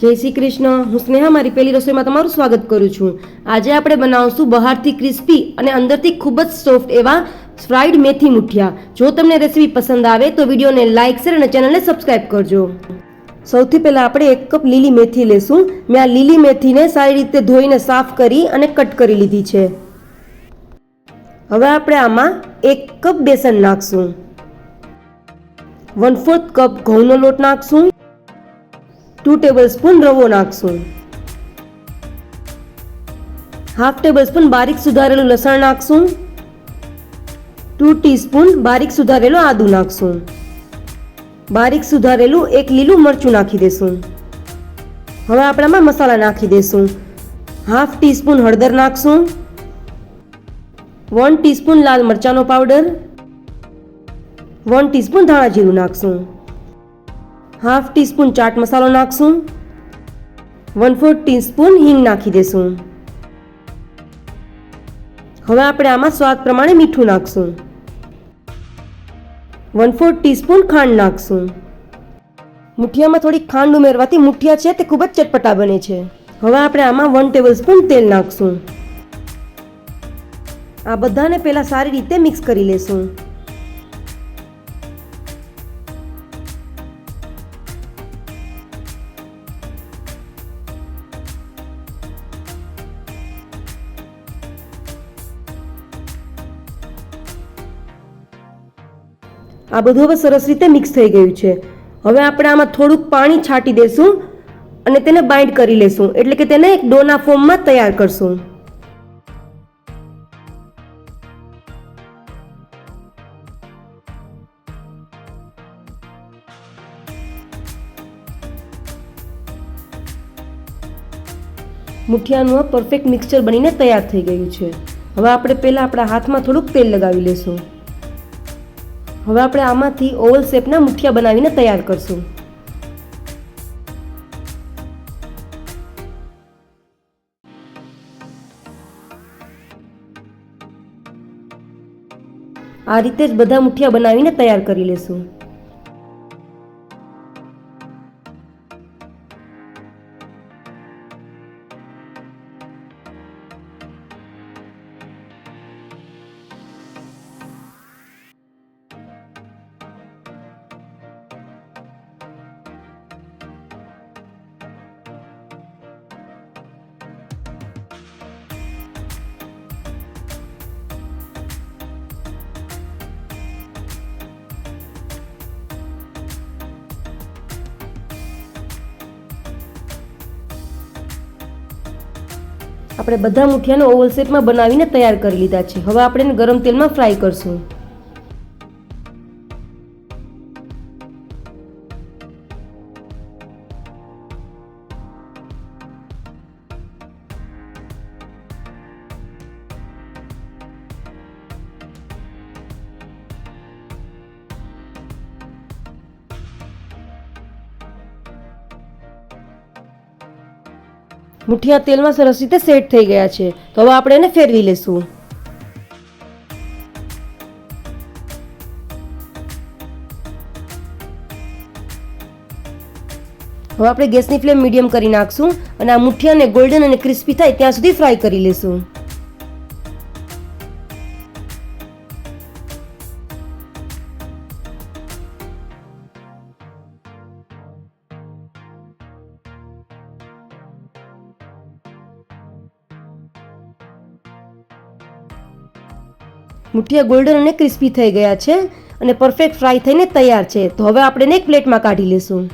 જય શ્રી કૃષ્ણ. હું સ્નેહા, મારી પહેલી રસોઈમાં તમારું સ્વાગત કરું છું. આજે આપણે બનાવશું બહારથી ક્રિસ્પી અને અંદરથી ખૂબ જ સોફ્ટ એવા ફ્રાઈડ મેથી મુઠિયા. જો તમને રેસીપી પસંદ આવે તો વિડીયોને લાઇક શેર અને ચેનલને સબસ્ક્રાઇબ કરજો. સૌથી પહેલાં આપણે એક કપ લીલી મેથી લેશું. મેં આ લીલી મેથીને સારી રીતે ધોઈને સાફ કરી અને કટ કરી લીધી છે. હવે આપણે આમાં એક કપ બેસન નાખશું. વન ફોર્થ કપ ઘઉંનો લોટ નાખશું. ટુ ટેબલ સ્પૂન રવો નાખશું હાફ ટેબલ સ્પૂન બારીક સુધારેલું લસણ નાખશું ટુ ટીસ્પૂન બારીક સુધારેલું આદું નાખશું બારીક સુધારેલું એક લીલું મરચું નાખી દેશું હવે આપણામાં મસાલા નાખી દેશું હાફ ટીસ્પૂન હળદર નાખશું વન ટીસ્પૂન લાલ મરચાંનો પાવડર વન ટીસ્પૂન ધાણા જીરું નાખશું હાફ ટીસ્પૂન ચાટ મસાલો નાખશું. વન ફોર્થ ટીસ્પૂન હિંગ નાખી દેશું. હવે આપણે આમાં સ્વાદ પ્રમાણે મીઠું નાખશું. વન ફોર્થ ટીસ્પૂન ખાંડ નાખશું. મુઠિયામાં થોડી ખાંડ ઉમેરવાથી મુઠિયા છે તે ખૂબ જ ચટપટા બને છે. હવે આપણે આમાં વન ટેબલ સ્પૂન તેલ નાખશું. આ બધાને પહેલાં સારી રીતે મિક્સ કરી લેશું. આ બધું હવે સરસ રીતે મિક્સ થઈ ગયું છે. હવે આપણે આમાં થોડુંક પાણી છાંટી દેશું અને તેને બાઇન્ડ કરી લેશું. એટલે કે તેને એક ડોના ફોર્મમાં તૈયાર કરશું. મુઠિયાનું પરફેક્ટ મિક્સચર બનીને તૈયાર થઈ ગયું છે. હવે આપણે પહેલાં આપણા હાથમાં થોડુંક તેલ લગાવી લેશું. હવે આપણે આમાંથી ઓવલ શેપના મુઠિયા બનાવીને તૈયાર કરશું. આ રીતે જ બધા મુઠિયા બનાવીને તૈયાર કરી લેશું. આપણે બધા મુઠિયાને ઓવલ શેપમાં બનાવીને તૈયાર કરી લીધા છે. હવે આપણે ગરમ તેલમાં ફ્રાય કરશું. મુઠિયા તેલમાં સરસ રીતે સેટ થઈ ગયા છે. તો હવે આપણે એને ફેરવી લેશું. હવે આપણે ગેસની ફ્લેમ મીડિયમ કરી નાખશું અને આ મુઠિયાને ગોલ્ડન અને ક્રિસ્પી થાય ત્યાં સુધી ફ્રાય કરી લેશું. મુઠિયા ગોલ્ડન અને ક્રિસ્પી થઈ ગયા છે અને પરફેક્ટ ફ્રાય થઈને તૈયાર છે. તો હવે આપણે એને એક પ્લેટમાં કાઢી લેશું